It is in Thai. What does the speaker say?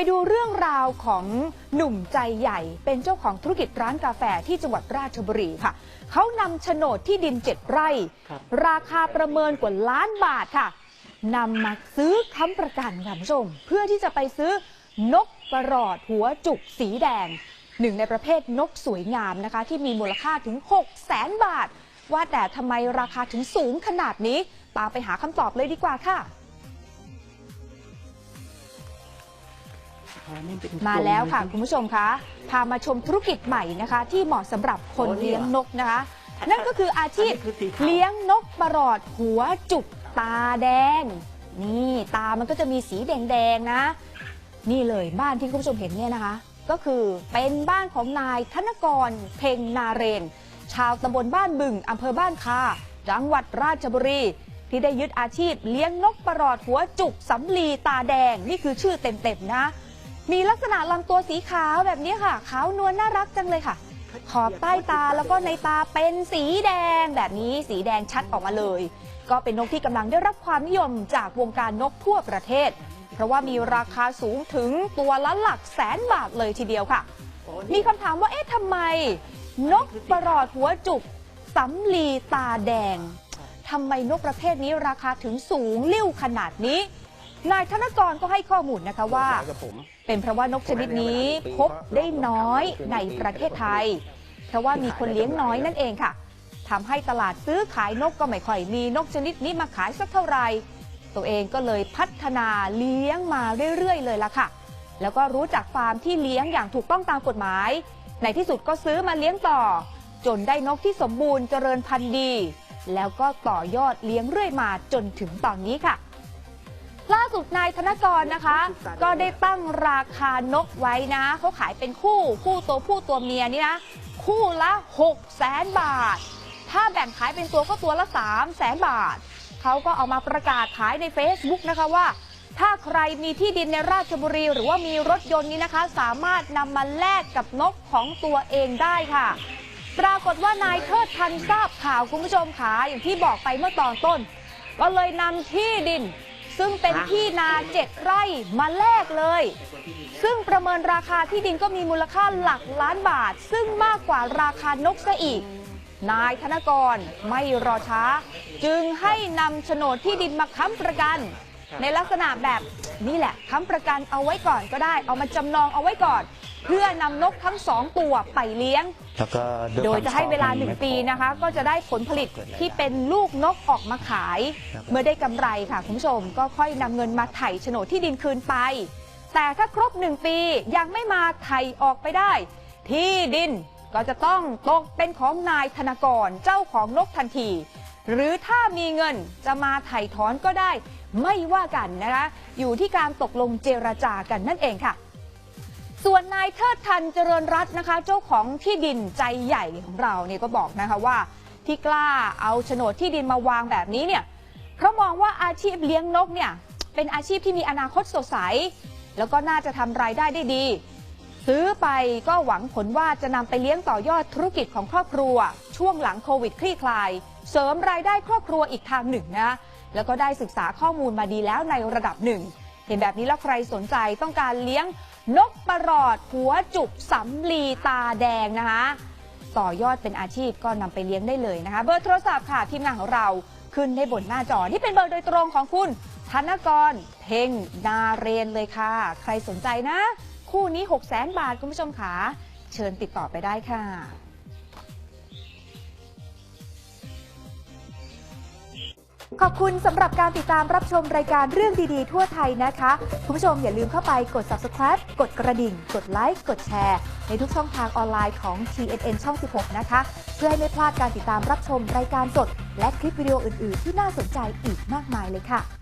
ไปดูเรื่องราวของหนุ่มใจใหญ่ เป็นเจ้าของธุรกิจร้านกาแฟที่จังหวัดราชบุรีค่ะ เขานำโฉนดที่ดินเจ็ดไร่ครับราคาประเมินกว่าล้านบาทค่ะนำมาซื้อค้ำประกันค่ะคุณผู้ชม เพื่อที่จะไปซื้อนกประหลอดหัวจุกสีแดง หนึ่งในประเภทนกสวยงามนะคะ ที่มีมูลค่าถึง 6 0แสนบาท ว่าแต่ทำไมราคาถึงสูงขนาดนี้ ตามไปหาคำตอบเลยดีกว่าค่ะ มาแล้วค่ะกลคุณผู้ชมคะพามาชมธุรกิจใหม่นะคะ ที่เหมาะสำหรับคนเลี้ยงนกนะคะ นั่นก็คืออาชีพอันนี้คือสีขาวเลี้ยงนกประหลอดหัวจุกตาแดง นี่ตามันก็จะมีสีแดงๆนะ นี่เลยบ้านที่คุณผู้ชมเห็นเนี่ยนะคะ ก็คือเป็นบ้านของนายธนกร เพ็งนาเรน ชาวตำบลบ้านบึงอำเภอบ้านคาจังหวัดราชบุรีที่ได้ยึดอาชีพเลี้ยงนกประหลอดหัวจุกสำลีตาแดง นี่คือชื่อเต็มๆนะ มีลักษณะลำตัวสีขาวแบบนี้ค่ะ ขาวนวลน่ารักจังเลยค่ะ ขอบใต้ตาแล้วก็ในตาเป็นสีแดงแบบนี้สีแดงชัดออกมาเลย ก็เป็นนกที่กำลังได้รับความนิยมจากวงการนกทั่วประเทศ เพราะว่ามีราคาสูงถึงตัวละหลักแสนบาทเลยทีเดียวค่ะ มีคำถามว่าเอ๊ะทำไม นกประหลอดหัวจุกสำลีตาแดงทำไมนกประเภทนี้ราคาถึงสูงเลิ่วขนาดนี้ นายธนกรก็ให้ข้อมูลนะคะว่า เป็นเพราะว่านกชนิดนี้พบได้น้อยในประเทศไทย เพราะว่ามีคนเลี้ยงน้อยนั่นเองค่ะทำให้ตลาดซื้อขายนกก็ไม่ค่อยมีนกชนิดนี้มาขายสักเท่าไหร่ตัวเองก็เลยพัฒนาเลี้ยงมาเรื่อยๆ เลยล่ะค่ะ แล้วก็รู้จักฟาร์มที่เลี้ยงอย่างถูกต้องตามกฎหมาย ในที่สุดก็ซื้อมาเลี้ยงต่อ จนได้นกที่สมบูรณ์เจริญพันธุ์ดี แล้วก็ต่อยอดเลี้ยงเรื่อยมาจนถึงตอนนี้ค่ะ สุดนายธนกรนะคะ ก็ได้ตั้งราคานกไว้นะเขาขายเป็นคู่คู่ตัวผู้ตัวเมียนี่นะ คู่ละ6 0แสนบาท ถ้าแบ่งขายเป็นตัวก็ตัวละ3 0 0แสนบาท เขาก็เอามาประกาศขายใน Facebook นะคะว่า ถ้าใครมีที่ดินในราชบุรี หรือว่ามีรถยนต์นี้นะคะ สามารถนำมาแลกกับนกของตัวเองได้ค่ะปรากฏว่านายเทิดทันทราบข่าวคุณผู้ชมขาอย่างที่บอกไปเมื่อตอนต้น ก็เลยนำที่ดิน ซึ่งเป็นที่นาเจ็ดไร่มาแลกเลย ซึ่งประเมินราคาที่ดินก็มีมูลค่าหลักล้านบาท ซึ่งมากกว่าราคานกซะอีก นายธนกรไม่รอช้า จึงให้นำโฉนดที่ดินมาค้ำประกัน ในลักษณะแบบนี่แหละค้ำประกันเอาไว้ก่อนก็ได้ เอามาจำนองเอาไว้ก่อน เพื่อนำนกทั้งสองตัวไปเลี้ยง แล้วก็วยโดยจะให้เวลาคมชอบ1มัปีไม่พอนะคะ ก็จะได้ผลผลิตที่เป็นลูกนกออกมาขายครับเมื่อได้กำไรค่ะคุณผู้ชม ก็ค่อยนำเงินมาไถ่โฉนดที่ดินคืนไป แต่ถ้าครบ1ปียังไม่มาไถ่ออกไปได้ ที่ดินก็จะต้องตกเป็นของนายธนกรเจ้าของนกทันที หรือถ้ามีเงินจะมาไถ่ถอนก็ได้ ไม่ว่ากันนะคะ อยู่ที่การตกลงเจรจากันนั่นเองค่ะ ส่วนนายเทิดทันเจริญรัตน์นะคะ เจ้าของที่ดินใจใหญ่ของเราเนี่ยก็บอกนะคะว่า ที่กล้าเอาโฉนดที่ดินมาวางแบบนี้เนี่ยเพราะมองว่าอาชีพเลี้ยงนกเนี่ยเป็นอาชีพที่มีอนาคตสดใส แล้วก็น่าจะทำรายได้ได้ดี ซื้อไปก็หวังผลว่าจะนำไปเลี้ยงต่อยอดธุรกิจของครอบครัว ช่วงหลังโควิดคลี่คลาย เสริมรายได้ครอบครัวอีกทางหนึ่งนะ แล้วก็ได้ศึกษาข้อมูลมาดีแล้วในระดับหนึ่ง เห็นแบบนี้แล้วใครสนใจต้องการเลี้ยงนกประหลอดหัวจุกสำลีตาแดงนะคะต่อยอดเป็นอาชีพก็นำไปเลี้ยงได้เลยนะคะ เบอร์โทรศัพท์ค่ะทีมงานของเราขึ้นได้บนหน้าจอนี่เป็นเบอร์โดยตรงของคุณธนกร เพ่งนาเรนเลยค่ะ ใครสนใจนะ คู่นี้ 6 0 0 0 0 0บาทคุณผู้ชมค่ะเชิญติดต่อไปได้ค่ะ ขอบคุณสำหรับการติดตามรับชมรายการเรื่องดีๆ ทั่วไทยนะคะ คุณผู้ชมอย่าลืมเข้าไปกด subscribe กดกระดิ่ง กดไลค์ กดแชร์ ในทุกช่องทางออนไลน์ของ TNN ช่อง 16 นะคะ เพื่อให้ไม่พลาดการติดตามรับชมรายการสด และคลิปวิดีโออื่น ๆ ที่น่าสนใจอีกมากมายเลยค่ะ